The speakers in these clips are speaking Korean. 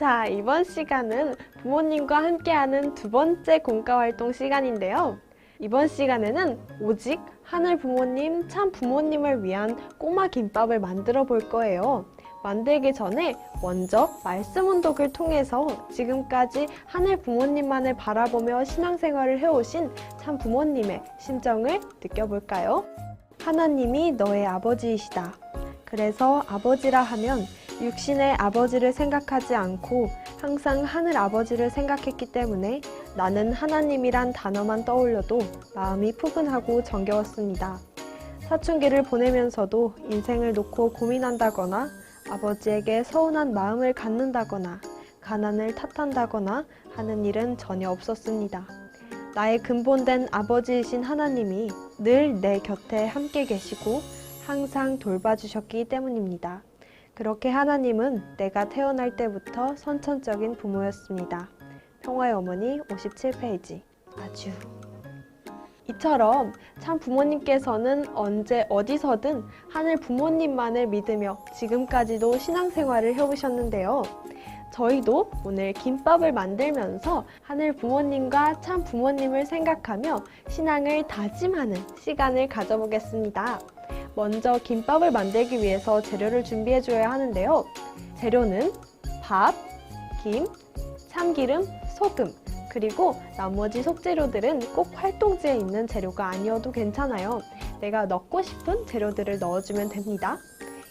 자, 이번 시간은 부모님과 함께하는 두 번째 공과 활동 시간인데요. 이번 시간에는 오직 하늘 부모님, 참 부모님을 위한 꼬마 김밥을 만들어 볼 거예요. 만들기 전에 먼저 말씀 운동을 통해서 지금까지 하늘 부모님만을 바라보며 신앙생활을 해오신 참 부모님의 심정을 느껴볼까요? 하나님이 너의 아버지이시다. 그래서 아버지라 하면 육신의 아버지를 생각하지 않고 항상 하늘 아버지를 생각했기 때문에 나는 하나님이란 단어만 떠올려도 마음이 푸근하고 정겨웠습니다. 사춘기를 보내면서도 인생을 놓고 고민한다거나 아버지에게 서운한 마음을 갖는다거나 가난을 탓한다거나 하는 일은 전혀 없었습니다. 나의 근본된 아버지이신 하나님이 늘 내 곁에 함께 계시고 항상 돌봐주셨기 때문입니다. 그렇게 하나님은 내가 태어날 때부터 선천적인 부모였습니다. 평화의 어머니 57페이지. 아주. 이처럼 참 부모님께서는 언제 어디서든 하늘 부모님만을 믿으며 지금까지도 신앙생활을 해오셨는데요. 저희도 오늘 김밥을 만들면서 하늘 부모님과 참 부모님을 생각하며 신앙을 다짐하는 시간을 가져보겠습니다. 먼저 김밥을 만들기 위해서 재료를 준비해 줘야 하는데요. 재료는 밥, 김, 참기름, 소금, 그리고 나머지 속재료들은 꼭 활동지에 있는 재료가 아니어도 괜찮아요. 내가 넣고 싶은 재료들을 넣어주면 됩니다.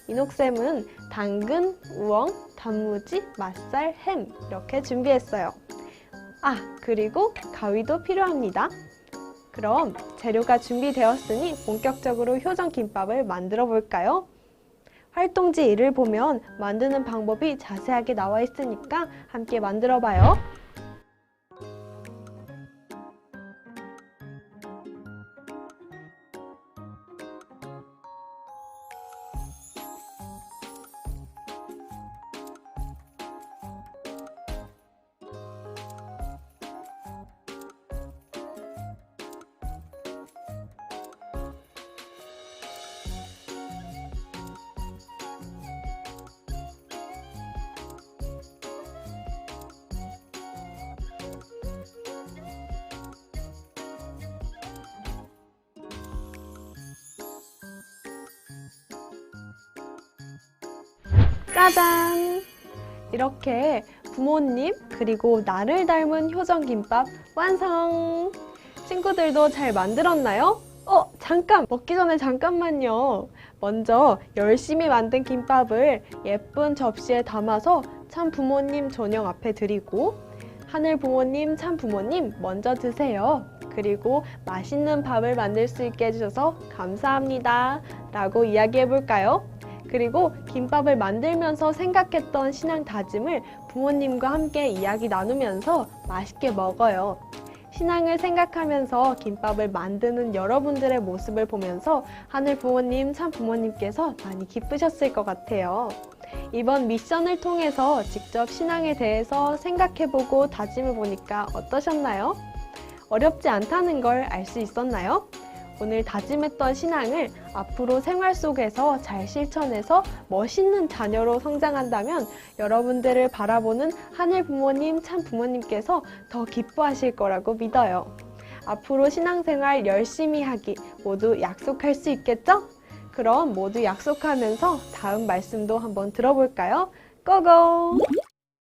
이녹쌤은 당근, 우엉, 단무지, 맛살, 햄 이렇게 준비했어요. 아, 그리고 가위도 필요합니다. 그럼 재료가 준비되었으니 본격적으로 효정 김밥을 만들어 볼까요? 활동지 1을 보면 만드는 방법이 자세하게 나와 있으니까 함께 만들어 봐요. 짜잔! 이렇게 부모님 그리고 나를 닮은 효정 김밥 완성! 친구들도 잘 만들었나요? 어, 잠깐! 먹기 전에 잠깐만요. 먼저 열심히 만든 김밥을 예쁜 접시에 담아서 참 부모님 조명 앞에 드리고 하늘 부모님, 참 부모님 먼저 드세요. 그리고 맛있는 밥을 만들 수 있게 해주셔서 감사합니다. 라고 이야기해 볼까요? 그리고 김밥을 만들면서 생각했던 신앙 다짐을 부모님과 함께 이야기 나누면서 맛있게 먹어요. 신앙을 생각하면서 김밥을 만드는 여러분들의 모습을 보면서 하늘 부모님, 참 부모님께서 많이 기쁘셨을 것 같아요. 이번 미션을 통해서 직접 신앙에 대해서 생각해보고 다짐해보니까 어떠셨나요? 어렵지 않다는 걸 알 수 있었나요? 오늘 다짐했던 신앙을 앞으로 생활 속에서 잘 실천해서 멋있는 자녀로 성장한다면 여러분들을 바라보는 하늘 부모님, 참 부모님께서 더 기뻐하실 거라고 믿어요. 앞으로 신앙생활 열심히 하기 모두 약속할 수 있겠죠? 그럼 모두 약속하면서 다음 말씀도 한번 들어볼까요? 고고!